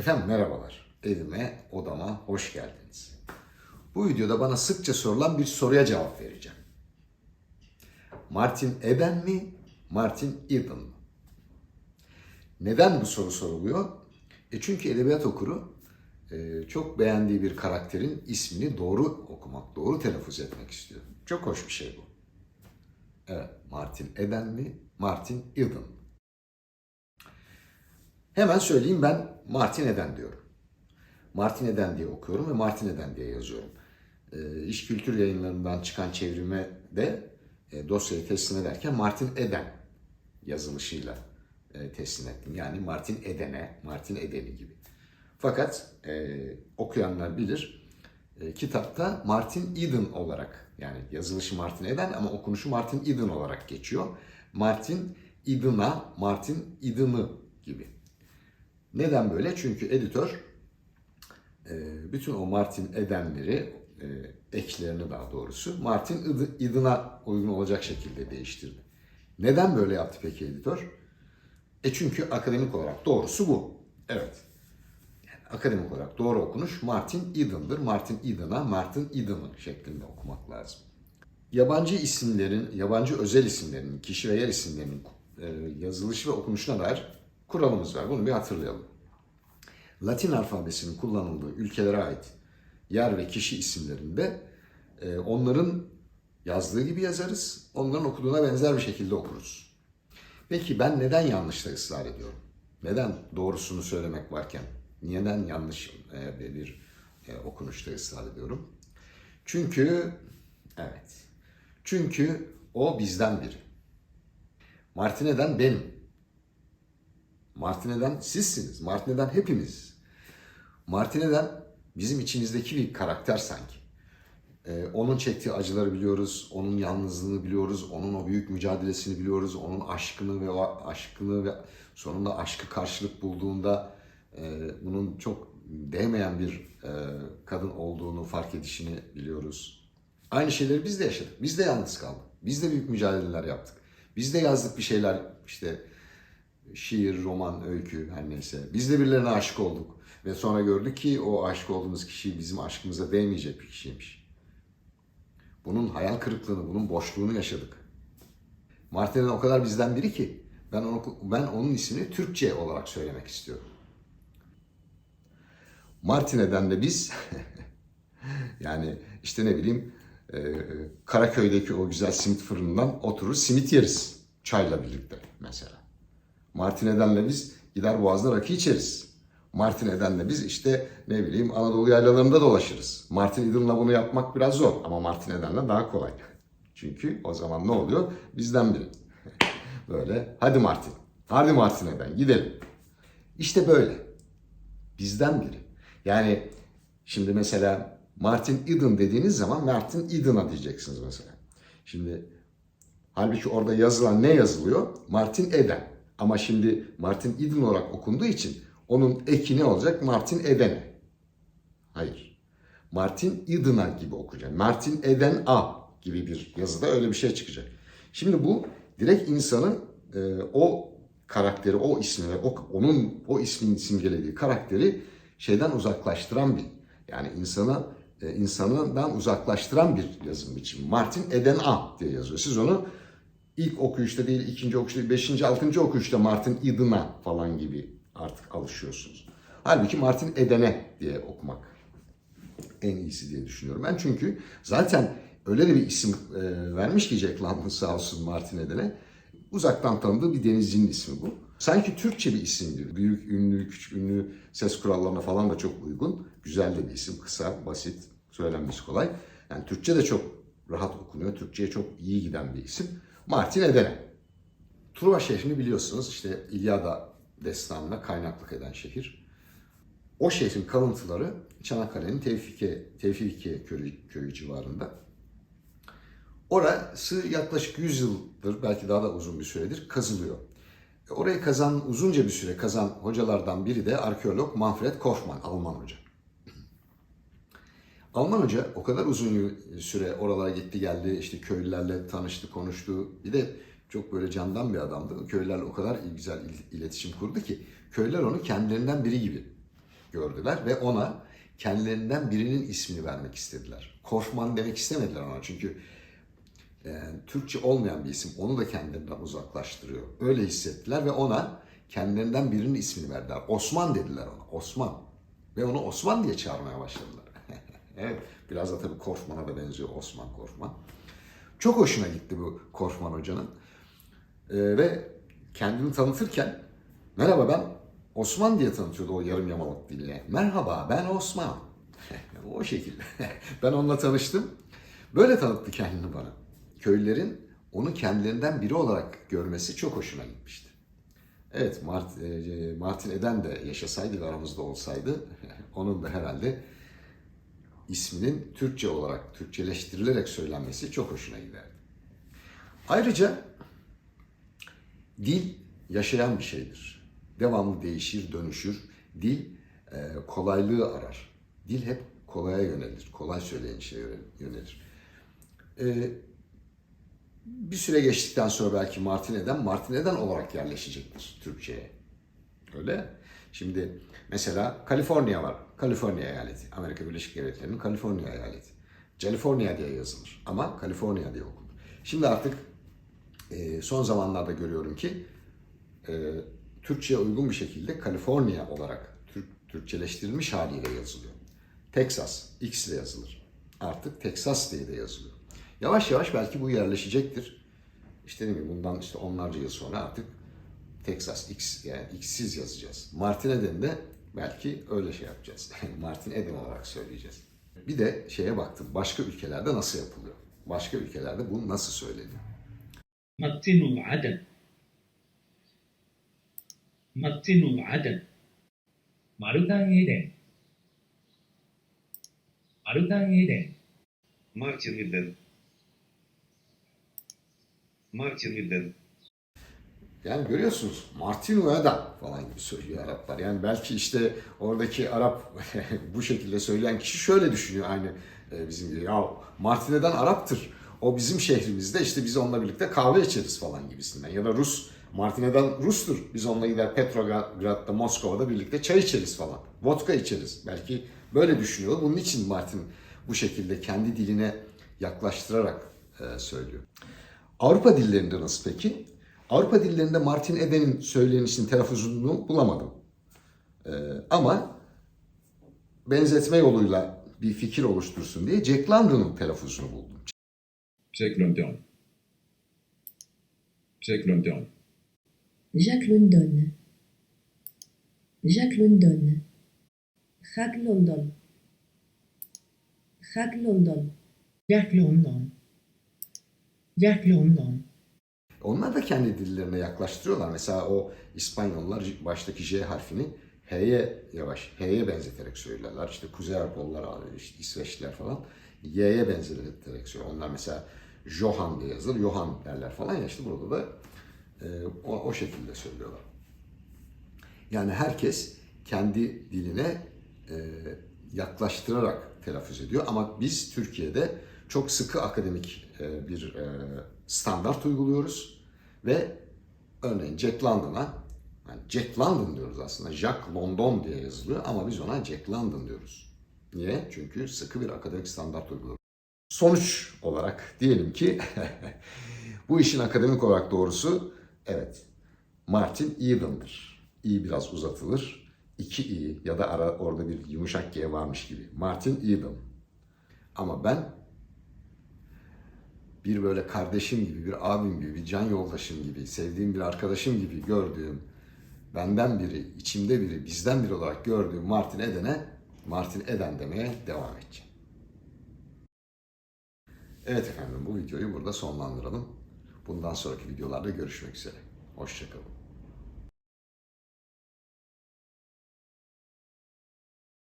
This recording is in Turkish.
Efendim merhabalar. Evime, odama hoş geldiniz. Bu videoda bana sıkça sorulan bir soruya cevap vereceğim. Martin Eden mi, Martin Eden mı? Neden bu soru soruluyor? E çünkü edebiyat okuru e, çok beğendiği bir karakterin ismini doğru okumak, doğru telaffuz etmek istiyor. Çok hoş bir şey bu. Evet, Martin Eden mi, Martin Eden mı? Hemen söyleyeyim ben Martin Eden diyorum. Martin Eden diye okuyorum ve Martin Eden diye yazıyorum. E, İş Kültür yayınlarından çıkan çevrime de e, dosyayı teslim ederken Martin Eden yazılışıyla e, teslim ettim. Yani Martin Eden'e, Martin Eden'i gibi. Fakat e, okuyanlar bilir, e, kitapta Martin Eden olarak yani yazılışı Martin Eden ama okunuşu Martin Eden olarak geçiyor. Martin Eden'a, Martin Eden'ı gibi. Neden böyle? Çünkü editör e, bütün o Martin Eden'leri, e, eklerini daha doğrusu Martin Eden'a uygun olacak şekilde değiştirdi. Neden böyle yaptı peki editör? E çünkü akademik olarak doğrusu bu. Evet. Akademik olarak doğru okunuş Martin Eden'dır. Martin Eden'a, Martin Eden'ı şeklinde okumak lazım. Yabancı isimlerin, yabancı özel isimlerin, kişi ve yer isimlerinin e, yazılışı ve okunuşuna dair kuralımız var. Bunu bir hatırlayalım. Latin alfabesinin kullanıldığı ülkelere ait yer ve kişi isimlerinde e, onların yazdığı gibi yazarız, onların okuduğuna benzer bir şekilde okuruz. Peki ben neden yanlışta ısrar ediyorum? Neden doğrusunu söylemek varken neden yanlış e, bir e, okunuşta ısrar ediyorum? Çünkü evet. Çünkü o bizden biri. Martine'den benim. Martine'den sizsiniz. Martine'den hepimiz. Martine'den bizim içimizdeki bir karakter sanki. Ee, onun çektiği acıları biliyoruz, onun yalnızlığını biliyoruz, onun o büyük mücadelesini biliyoruz, onun aşkını ve aşkını ve sonunda aşkı karşılık bulduğunda e, bunun çok değmeyen bir e, kadın olduğunu fark edişini biliyoruz. Aynı şeyleri biz de yaşadık. Biz de yalnız kaldık. Biz de büyük mücadeleler yaptık. Biz de yazdık bir şeyler işte şiir, roman, öykü her neyse. Biz de birilerine aşık olduk. Ve sonra gördük ki o aşık olduğumuz kişi bizim aşkımıza değmeyecek bir kişiymiş. Bunun hayal kırıklığını, bunun boşluğunu yaşadık. Martin'in o kadar bizden biri ki ben onu ben onun ismini Türkçe olarak söylemek istiyorum. Martine'den de biz yani işte ne bileyim e, Karaköy'deki o güzel simit fırınından oturur simit yeriz çayla birlikte mesela. Martine'denle biz gider Boğaz'da rakı içeriz. Martine'denle biz işte ne bileyim Anadolu yaylalarında dolaşırız. Martin Eden'la bunu yapmak biraz zor ama Martine'denle daha kolay. Çünkü o zaman ne oluyor? Bizden biri. Böyle hadi Martin, hadi Martine'den gidelim. İşte böyle. Bizden biri. Yani şimdi mesela Martin Eden dediğiniz zaman Martin Eden'a diyeceksiniz mesela. Şimdi halbuki orada yazılan ne yazılıyor? Martin Eden. Ama şimdi Martin Eden olarak okunduğu için onun eki ne olacak? Martin Eden'e. Hayır. Martin Eden'a gibi okuyacak. Martin Eden A gibi bir yazıda öyle bir şey çıkacak. Şimdi bu direkt insanın e, o karakteri, o ismi ve o, onun o ismin simgelediği karakteri şeyden uzaklaştıran bir yani insana e, insanından uzaklaştıran bir yazım biçimi. Martin Eden A diye yazıyor. Siz onu ilk okuyuşta değil, ikinci okuyuşta değil, beşinci, altıncı okuyuşta Martin Eden'a falan gibi artık alışıyorsunuz. Halbuki Martin Eden'e diye okumak en iyisi diye düşünüyorum ben. Çünkü zaten öyle de bir isim e, vermiş ki Jack London sağ olsun Martin Eden'e. Uzaktan tanıdığı bir denizcinin ismi bu. Sanki Türkçe bir isimdir. Büyük ünlü, küçük ünlü ses kurallarına falan da çok uygun. Güzel de bir isim. Kısa, basit, söylenmesi kolay. Yani Türkçe de çok rahat okunuyor. Türkçe'ye çok iyi giden bir isim. Martin Eden'e. Truva şehrini biliyorsunuz. işte İlyada destanına kaynaklık eden şehir. O şehrin kalıntıları Çanakkale'nin Tevfike, Tevfike köyü, köyü civarında. Orası yaklaşık 100 yıldır, belki daha da uzun bir süredir kazılıyor. Orayı kazan, uzunca bir süre kazan hocalardan biri de arkeolog Manfred Kaufmann, Alman hoca. Alman hoca o kadar uzun süre oralara gitti geldi, işte köylülerle tanıştı, konuştu. Bir de çok böyle candan bir adamdı. Köylülerle o kadar güzel iletişim kurdu ki köylüler onu kendilerinden biri gibi gördüler ve ona kendilerinden birinin ismini vermek istediler. Korfman demek istemediler ona çünkü e, Türkçe olmayan bir isim onu da kendilerinden uzaklaştırıyor. Öyle hissettiler ve ona kendilerinden birinin ismini verdiler. Osman dediler ona. Osman. Ve onu Osman diye çağırmaya başladılar. Evet. Biraz da tabii Korfman'a da benziyor Osman Korfman. Çok hoşuna gitti bu Korfman hocanın. Ee, ve kendini tanıtırken merhaba ben Osman diye tanıtıyordu o yarım yamalak dille. Merhaba ben Osman. o şekilde. ben onunla tanıştım. Böyle tanıttı kendini bana. Köylülerin onu kendilerinden biri olarak görmesi çok hoşuna gitmişti. Evet e, Martin Eden de yaşasaydı ve aramızda olsaydı onun da herhalde isminin Türkçe olarak, Türkçeleştirilerek söylenmesi çok hoşuna giderdi. Ayrıca dil yaşayan bir şeydir. Devamlı değişir, dönüşür. Dil e, kolaylığı arar. Dil hep kolaya yönelir, kolay söyleyen şeye yönelir. E, bir süre geçtikten sonra belki Martin Eden, Martin Eden olarak yerleşecektir Türkçe'ye. Öyle. Şimdi mesela Kaliforniya var. Kaliforniya eyaleti. Amerika Birleşik Devletleri'nin Kaliforniya eyaleti. California diye yazılır ama Kaliforniya diye okunur. Şimdi artık e, son zamanlarda görüyorum ki e, Türkçe'ye uygun bir şekilde Kaliforniya olarak Türk, Türkçeleştirilmiş haliyle yazılıyor. Texas X ile yazılır. Artık Texas diye de yazılıyor. Yavaş yavaş belki bu yerleşecektir. İşte mi bundan işte onlarca yıl sonra artık Texas X yani X'siz yazacağız. Martin Eden de belki öyle şey yapacağız. Martin Eden olarak söyleyeceğiz. Bir de şeye baktım. Başka ülkelerde nasıl yapılıyor? Başka ülkelerde bu nasıl söyleniyor? Martinul Aden Martinul Aden Marudan Eden Marudan Eden Martin Eden Martin Eden yani görüyorsunuz Martin Eden falan gibi söylüyor Araplar. Yani belki işte oradaki Arap bu şekilde söyleyen kişi şöyle düşünüyor aynı e, bizim gibi. Ya Martin Eden Arap'tır. O bizim şehrimizde işte biz onunla birlikte kahve içeriz falan gibisinden. Ya da Rus, Martin Eden Rus'tur. Biz onunla gider Petrograd'da, Moskova'da birlikte çay içeriz falan. Vodka içeriz. Belki böyle düşünüyor. Bunun için Martin bu şekilde kendi diline yaklaştırarak e, söylüyor. Avrupa dillerinde nasıl peki? Avrupa dillerinde Martin Eden'in söylenişini, telaffuzunu bulamadım. Ee, ama benzetme yoluyla bir fikir oluştursun diye Jack London'ın telaffuzunu buldum. Jack London. Jack London. Jack London. Jack London. Jack London. Jack London. Jack London Jack London Onlar da kendi dillerine yaklaştırıyorlar. Mesela o İspanyollar baştaki J harfini H'ye yavaş, H'ye benzeterek söylerler. İşte Kuzey Avrupalılar, işte İsveçliler falan Y'ye benzeterek söylüyor. Onlar mesela Johan diye yazılır, Johan derler falan ya işte burada da e, o, o şekilde söylüyorlar. Yani herkes kendi diline e, yaklaştırarak telaffuz ediyor. Ama biz Türkiye'de çok sıkı akademik e, bir e, standart uyguluyoruz ve örneğin Jack London'a yani Jack London diyoruz aslında. Jack London diye yazılıyor ama biz ona Jack London diyoruz. Niye? Çünkü sıkı bir akademik standart uyguluyoruz. Sonuç olarak diyelim ki bu işin akademik olarak doğrusu evet Martin Eden'dır. İ biraz uzatılır. İki i ya da ara, orada bir yumuşak g varmış gibi. Martin Eden. Ama ben bir böyle kardeşim gibi, bir abim gibi, bir can yoldaşım gibi, sevdiğim bir arkadaşım gibi gördüğüm, benden biri, içimde biri, bizden biri olarak gördüğüm Martin Eden'e Martin Eden demeye devam edeceğim. Evet efendim bu videoyu burada sonlandıralım. Bundan sonraki videolarda görüşmek üzere. Hoşçakalın.